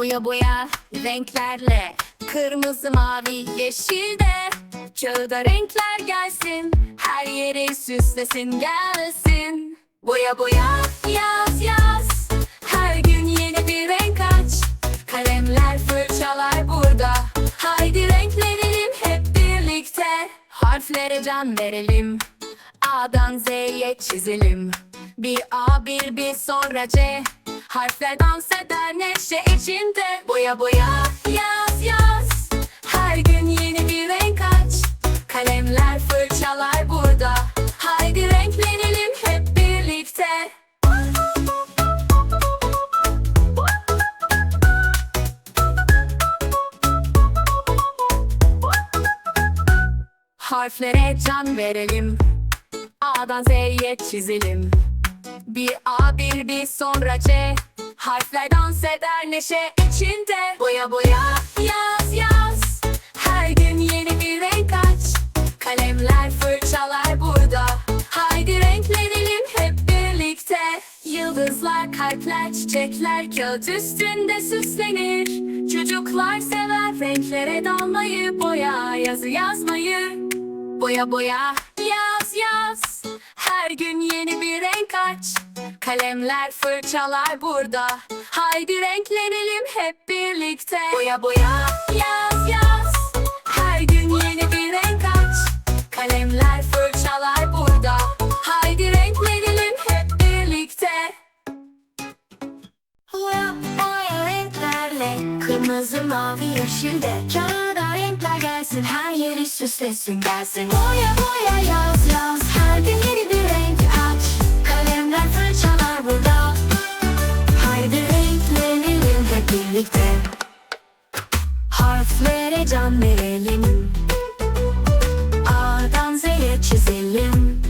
Boya boya renklerle Kırmızı, mavi, yeşil de Kağıda renkler gelsin. Her yeri süslesin gelsin. Boya boya yaz yaz. Her gün yeni bir renk aç. Kalemler fırçalar burada. Haydi renklenelim hep birlikte. Harflere can verelim. A'dan Z'ye çizelim. Bir A bir bir sonra C Harfler dans eder neşe içinde. Boya boya yaz yaz. Her gün yeni bir renk aç. Kalemler fırçalar burada. Haydi renklenelim hep birlikte. Harflere can verelim. A'dan Z'ye çizelim Bir A bir bir sonra C. Harfler dans eder neşe içinde. Boya boya yaz yaz. Her gün yeni bir renk aç. Kalemler fırçalar burada. Haydi renklenelim hep birlikte. Yıldızlar, kalpler, çiçekler Kağıt üstünde süslenir. Çocuklar sever renklere dalmayı Boya yazı yazmayı. Boya boya yaz Kalemler fırçalar burada. Haydi renklenelim hep birlikte. Boya boya yaz yaz. Her gün yeni bir renk aç. Kalemler fırçalar burada. Haydi renklenelim hep birlikte. Boya boya renklerle Kırmızı mavi yeşil de. Kağıda renkler gelsin Her yeri süslesin gelsin. Boya boya yaz yaz. Her gün yeni birlikte. Harflere can verelim. A'dan Z'ye çizelim.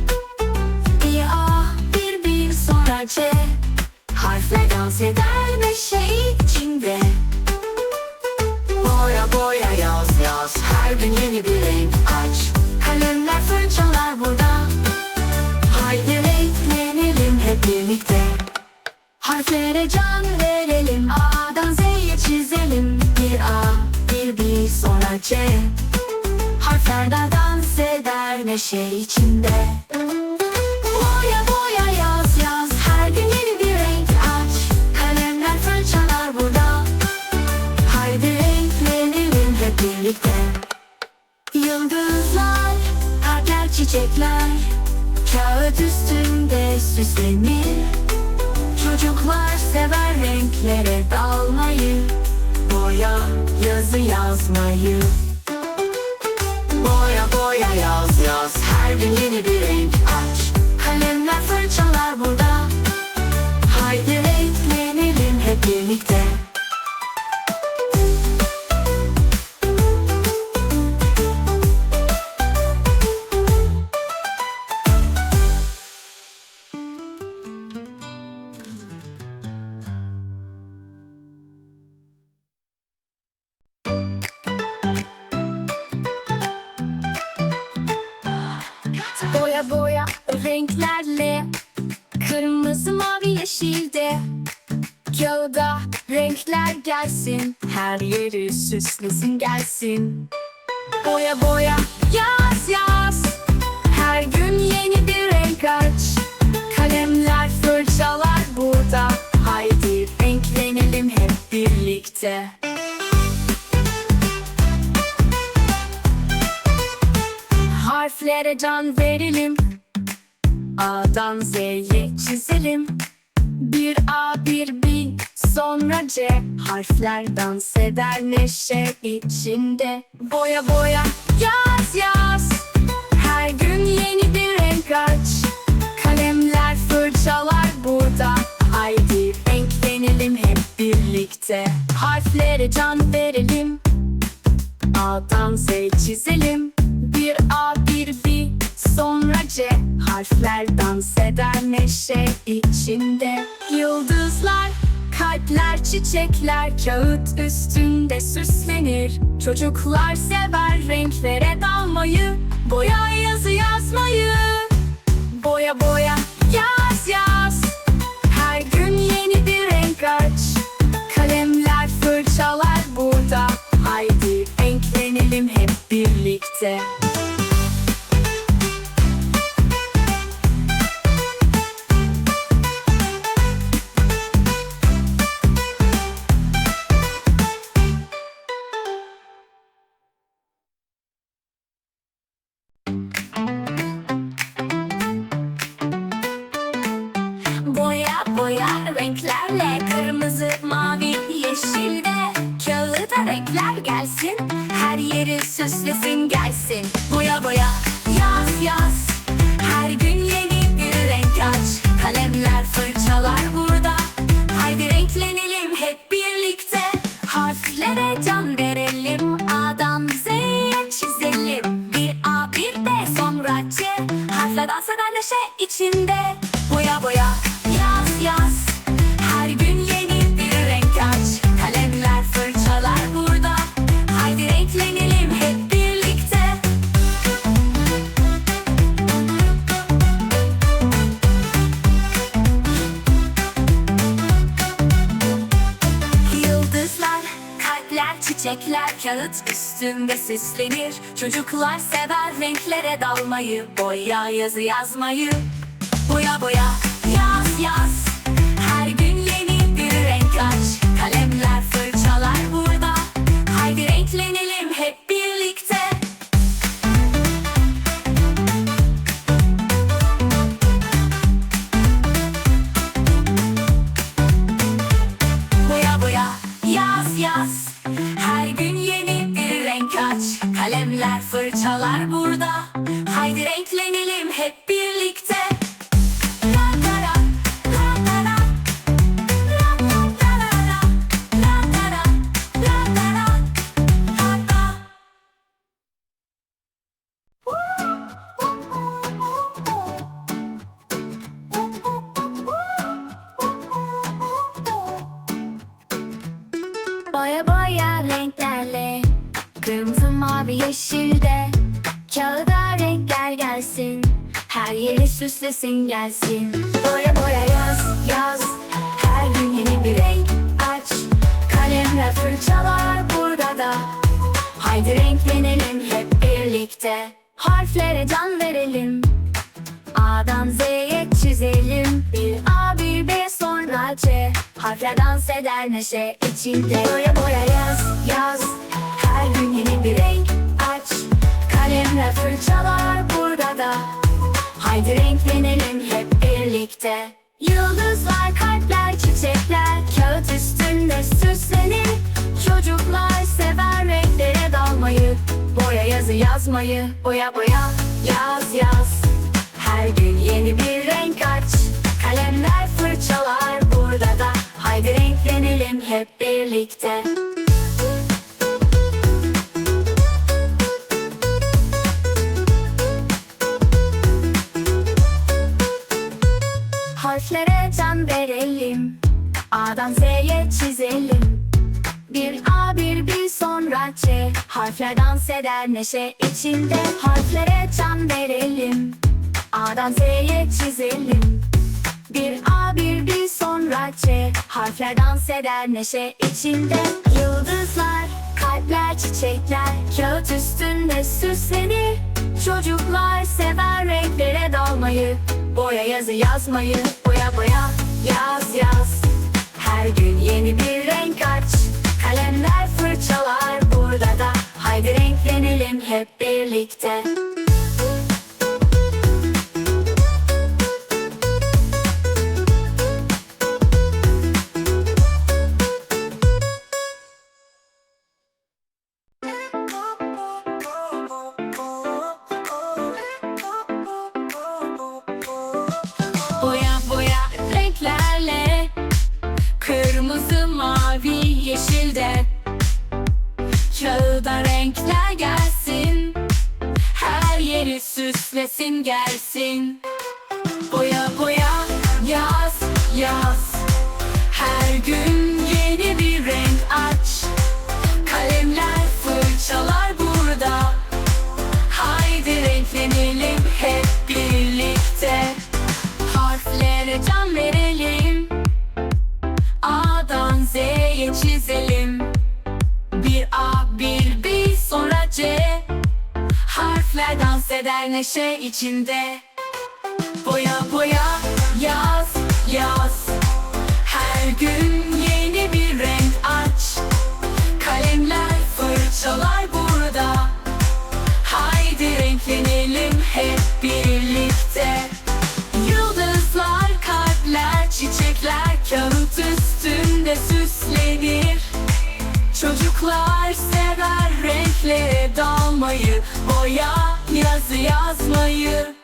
Bir A bir bir sonra C. Harfler dans eder neşe içinde. Boya boya yaz yaz Her gün yeni bir renk aç. Kalemler fırçalar burada. Haydi renklenelim hep birlikte. Harflere can verelim Z'ye çizelim Bir A bir bir sonra C. Harfler dans eder neşe içinde. Boya boya yaz yaz Her gün yeni bir renk aç. Kalemler fırçalar burada. Haydi renklenelim hep birlikte. Yıldızlar, kalpler, çiçekler. Kağıt üstünde süslenir Çocuklar sever renklere dalmayı Boya yazı yazmayı. Boya boya yaz yaz. Her gün yeni bir renk aç. Kalemler fırçalar burada Boya boya renklerle Kırmızı mavi yeşilde. Kağıda renkler gelsin Her yeri süslesin gelsin. Boya boya yaz yaz. Her gün yeni bir renk aç. Kalemler fırçalar burada. Haydi renklenelim hep birlikte. Harflere can verelim A'dan Z'ye çizelim. Bir A bir B sonra C. Harfler dans eder neşe içinde. Boya boya yaz yaz. Her gün yeni bir renk aç. Kalemler fırçalar burada. Haydi renklenelim hep birlikte. Harflere can verelim. A'dan Z çizelim. Bir A bir B sonra C. Harfler dans eder neşe içinde. Yıldızlar, kalpler, çiçekler Kağıt üstünde süslenir. Çocuklar sever renklere dalmayı Boya yazı yazmayı. Boya boya yaz yaz. Her gün yeni bir renk aç. Kalemler fırça renklerle Kırmızı, mavi, yeşil çiçekler, kağıt üstünde süslenir Çocuklar sever renklere dalmayı, boya yazı yazmayı. Boya boya, la, la la la. La la. Boya boya renklerle Kırmızı mavi yeşilde Kağıda renkler gelsin. Her yeri süslesin gelsin. Boya boya yaz yaz. Her gün yeni bir renk aç. Kalemle fırçalar burada. Da Haydi renklenelim hep birlikte. Harflere can verelim. A'dan Z'ye çizelim. Bir A bir B sonra C. Harfler dans eder neşe içinde. Boya boya yaz yaz. Her gün yeni bir renk Kalemle fırçalar burada. Da Haydi renklenelim hep birlikte. Yıldızlar, kalpler, çiçekler Kağıt üstünde süslenir. Çocuklar sever renklere dalmayı. Boya yazı yazmayı Boya boya yaz yaz. Her gün yeni bir renk aç. Kalemler fırçalar burada. Da Haydi renklenelim hep birlikte A'dan Z'ye çizelim. Bir A bir bir sonra C Harfler dans eder neşe içinde. Harflere can verelim. A'dan Z'ye çizelim. Bir A bir bir sonra C Harfler dans eder neşe içinde. Yıldızlar, kalpler, çiçekler. Kağıt üstünde süslenir Çocuklar sever renklere dalmayı. Boya yazı yazmayı. Boya boya yaz yaz her gün yeni bir renk aç. Kalemler fırçalar burada da. Haydi renklenelim hep birlikte Kırmızı, mavi, yeşilde Kağıda renkler gelsin. Her yeri süslesin gelsin Eder neşe içinde. Boya boya yaz yaz. Her gün yeni bir renk aç. Kalemler fırçalar burada. Haydi renklenelim hep birlikte. Yıldızlar, kalpler, çiçekler Kağıt üstünde süslenir. Çocuklar sever renklere dalmayı Boya yazı yazmayı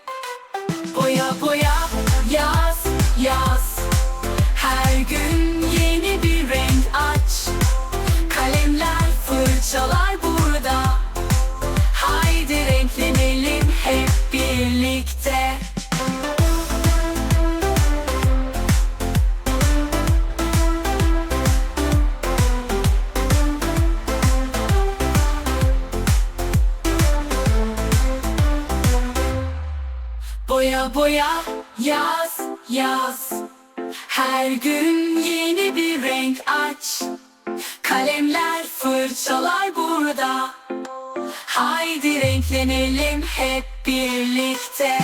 Boya yaz yaz. Her gün yeni bir renk aç. Kalemler fırçalar burada. Haydi renklenelim hep birlikte